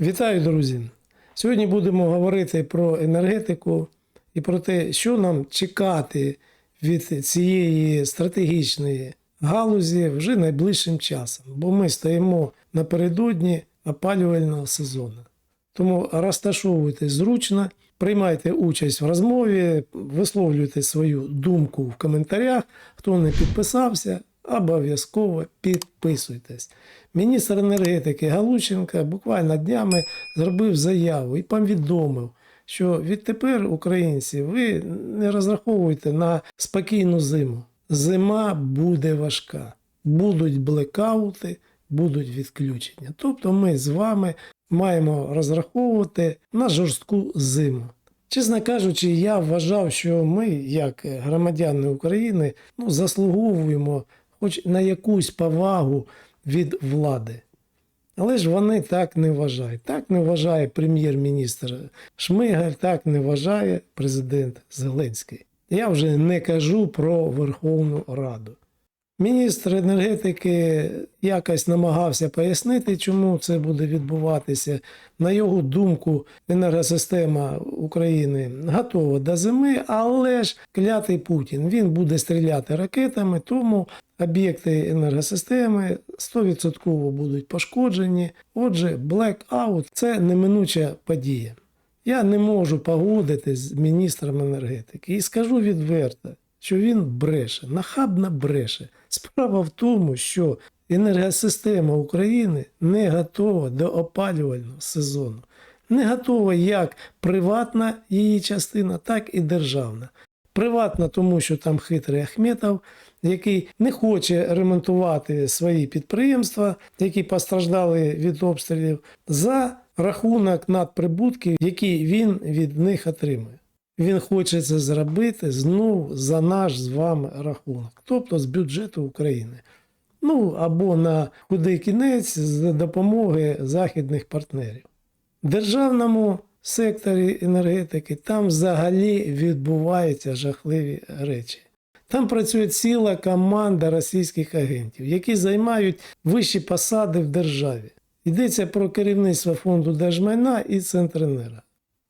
Вітаю, друзі! Сьогодні будемо говорити про енергетику і про те, що нам чекати від цієї стратегічної галузі вже найближчим часом, бо ми стоїмо напередодні опалювального сезону. Тому розташовуйтесь зручно, приймайте участь в розмові, висловлюйте свою думку в коментарях. Хто не підписався, обов'язково підписуйтесь. Міністр енергетики Галученка буквально днями зробив заяву і повідомив, що відтепер, українці, ви не розраховуйте на спокійну зиму. Зима буде важка, будуть блекаути, будуть відключення. Тобто ми з вами маємо розраховувати на жорстку зиму. Чесно кажучи, я вважав, що ми, як громадяни України, ну, заслуговуємо хоч на якусь повагу від влади. Але ж вони так не вважають. Так не вважає прем'єр-міністр Шмигаль, так не вважає президент Зеленський. Я вже не кажу про Верховну Раду. Міністр енергетики якось намагався пояснити, чому це буде відбуватися. На його думку, енергосистема України готова до зими, але ж клятий Путін він буде стріляти ракетами, тому об'єкти енергосистеми 100% будуть пошкоджені. Отже, блекаут це неминуча подія. Я не можу погодитись з міністром енергетики і скажу відверто, що він бреше, нахабно бреше. Справа в тому, що енергосистема України не готова до опалювального сезону. Не готова як приватна її частина, так і державна. Приватна, тому що там хитрий Ахметов, який не хоче ремонтувати свої підприємства, які постраждали від обстрілів, за рахунок надприбутків, які він від них отримує. Він хоче це зробити знову за наш з вами рахунок, тобто з бюджету України. Ну або на худий кінець за допомоги західних партнерів. В державному секторі енергетики там взагалі відбуваються жахливі речі. Там працює ціла команда російських агентів, які займають вищі посади в державі. Йдеться про керівництво фонду держмайна і Центренерго.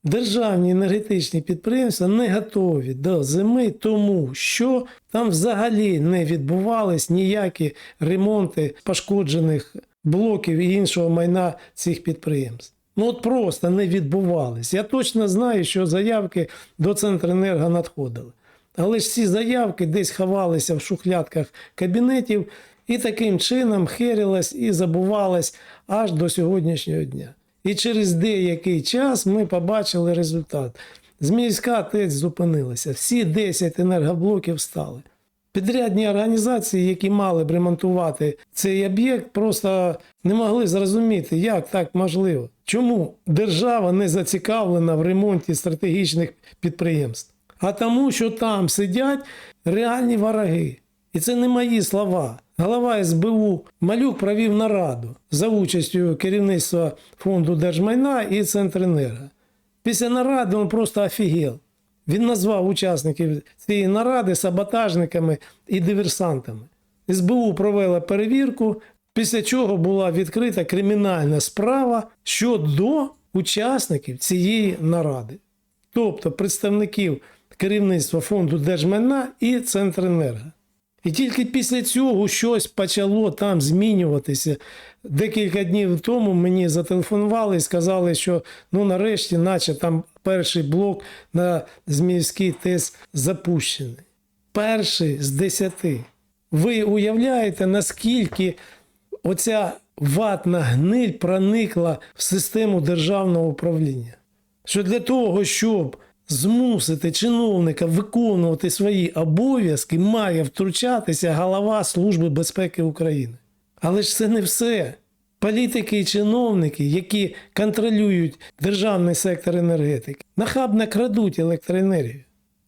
Державні енергетичні підприємства не готові до зими, тому що там взагалі не відбувались ніякі ремонти пошкоджених блоків і іншого майна цих підприємств. Ну от просто не відбувались. Я точно знаю, що заявки до Центренерго надходили. Але ж ці заявки десь ховалися в шухлядках кабінетів і таким чином херилась і забувалась аж до сьогоднішнього дня. І через деякий час ми побачили результат. Зміївська ТЕЦ зупинилася, всі 10 енергоблоків стали. Підрядні організації, які мали б ремонтувати цей об'єкт, просто не могли зрозуміти, як так можливо. Чому держава не зацікавлена в ремонті стратегічних підприємств? А тому, що там сидять реальні вороги. І це не мої слова. Голова СБУ Малюк провів нараду за участю керівництва фонду держмайна і Центренерго. Після наради він просто офігел. Він назвав учасників цієї наради саботажниками і диверсантами. СБУ провела перевірку, після чого була відкрита кримінальна справа щодо учасників цієї наради, тобто представників керівництва фонду держмайна і Центренерго. І тільки після цього щось почало там змінюватися. Декілька днів тому мені зателефонували і сказали, що ну нарешті, наче там перший блок на Зміївський ТЕС запущений. Перший з десяти. Ви уявляєте, наскільки оця ватна гниль проникла в систему державного управління? Що для того, щоб змусити чиновника виконувати свої обов'язки, має втручатися голова Служби безпеки України. Але ж це не все. Політики і чиновники, які контролюють державний сектор енергетики, нахабно крадуть електроенергію,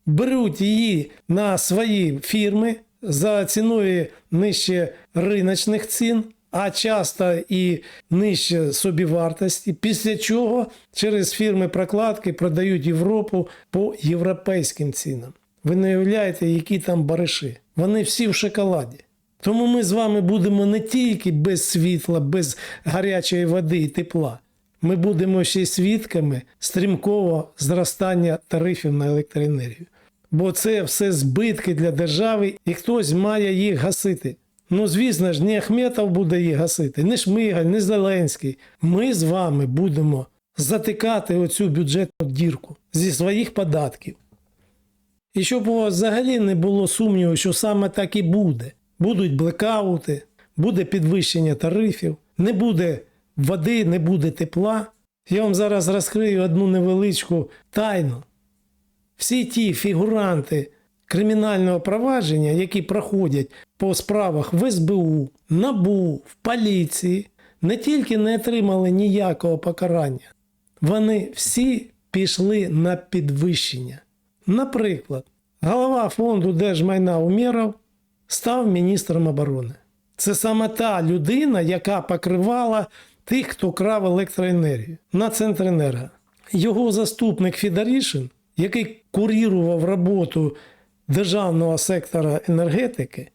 беруть її на свої фірми за ціною нижче риночних цін, а часто і нижче собівартості, після чого через фірми прокладки продають Європу по європейським цінам. Ви не уявляєте, які там бариші. Вони всі в шоколаді. Тому ми з вами будемо не тільки без світла, без гарячої води і тепла. ми будемо ще свідками стрімкого зростання тарифів на електроенергію. Бо це все збитки для держави, і хтось має їх гасити. Ну, звісно ж, не Ахметов буде їх гасити, не Шмигаль, не Зеленський. Ми з вами будемо затикати оцю бюджетну дірку зі своїх податків. І щоб у вас взагалі не було сумніву, що саме так і буде. Будуть блекаути, буде підвищення тарифів, не буде води, не буде тепла. Я вам зараз розкрию одну невеличку тайну. Всі ті фігуранти кримінального провадження, які проходять по справах в СБУ, НАБУ, в поліції, не тільки не отримали ніякого покарання, вони всі пішли на підвищення. Наприклад, голова фонду держмайна Умєров став міністром оборони. Це саме та людина, яка покривала тих, хто крав електроенергію на Центренерго. Його заступник Фідарішин, який курірував роботу державного сектора енергетики,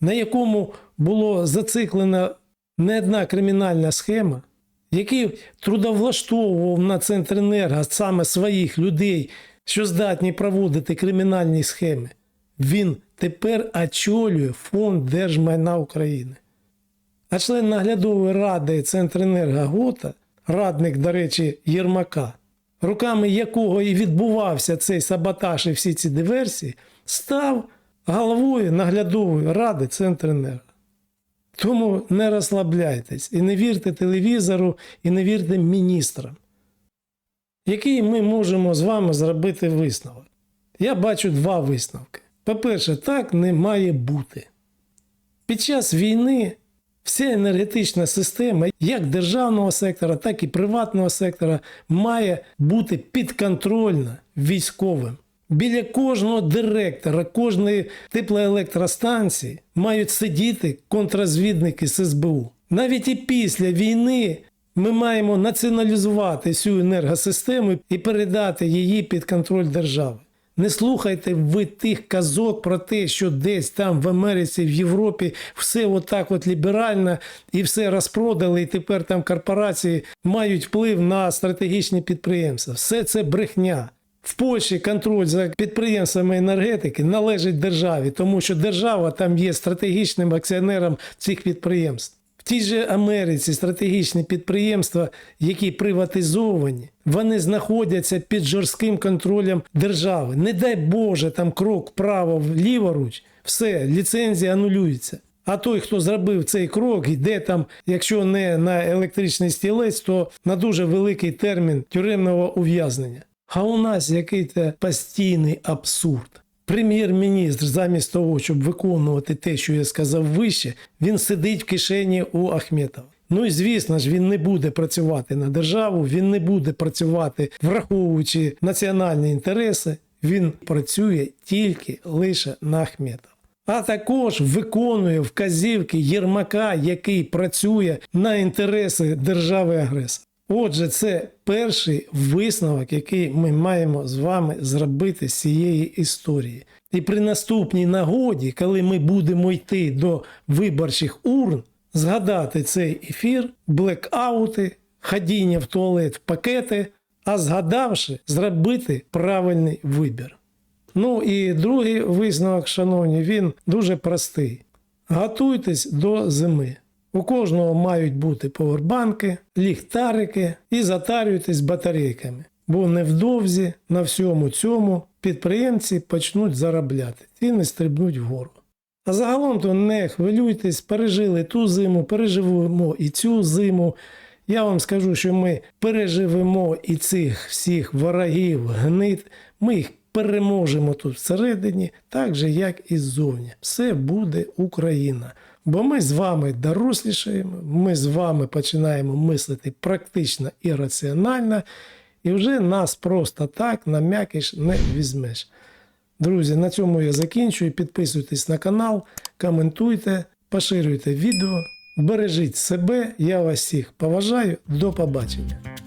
на якому було зациклена не одна кримінальна схема, який трудовлаштовував на Центренерго саме своїх людей, що здатні проводити кримінальні схеми, він тепер очолює фонд держмайна України. А член наглядової ради Центренерго Гота, радник, до речі, Єрмака, руками якого і відбувався цей саботаж і всі ці диверсії, став головою наглядової ради Центренерго. Тому не розслабляйтесь і не вірте телевізору, і не вірте міністрам. Який ми можемо з вами зробити висновок? Я бачу два висновки. По-перше, так не має бути. Під час війни вся енергетична система, як державного сектора, так і приватного сектора, має бути підконтрольна військовим. Біля кожного директора, кожної теплоелектростанції мають сидіти контрозвідники з СБУ. Навіть і після війни ми маємо націоналізувати всю енергосистему і передати її під контроль держави. Не слухайте ви тих казок про те, що десь там в Америці, в Європі все отак от ліберально і все розпродали, і тепер там корпорації мають вплив на стратегічні підприємства. Все це брехня. В Польщі контроль за підприємствами енергетики належить державі, тому що держава там є стратегічним акціонером цих підприємств. В тій же Америці стратегічні підприємства, які приватизовані, вони знаходяться під жорстким контролем держави. Не дай Боже, там крок вправо ліворуч, все, ліцензія анулюється. А той, хто зробив цей крок, йде там, якщо не на електричний стілець, то на дуже великий термін тюремного ув'язнення. А у нас який-то постійний абсурд. Прем'єр-міністр, замість того, щоб виконувати те, що я сказав вище, він сидить в кишені у Ахметова. Ну і звісно ж, він не буде працювати на державу, він не буде працювати, враховуючи національні інтереси. Він працює тільки лише на Ахметова. А також виконує вказівки Єрмака, який працює на інтереси держави-агресора. Отже, це перший висновок, який ми маємо з вами зробити з цієї історії. І при наступній нагоді, коли ми будемо йти до виборчих урн, згадати цей ефір, блекаути, ходіння в туалет в пакети, а згадавши, зробити правильний вибір. Ну і другий висновок, шановні, він дуже простий. Готуйтесь до зими. У кожного мають бути повербанки, ліхтарики і затарюйтесь батарейками. Бо невдовзі на всьому цьому підприємці почнуть заробляти, ціни стрибнуть вгору. А загалом то не хвилюйтесь, пережили ту зиму, переживемо і цю зиму. Я вам скажу, що ми переживемо і цих всіх ворогів, гнит, ми їх переможемо тут всередині, так же, як і ззовні. Все буде Україна. Бо ми з вами дорослішаємо, ми з вами починаємо мислити практично і раціонально, і вже нас просто так на м'якиш не візьмеш. Друзі, на цьому я закінчую. Підписуйтесь на канал, коментуйте, поширюйте відео, бережіть себе. Я вас всіх поважаю. До побачення.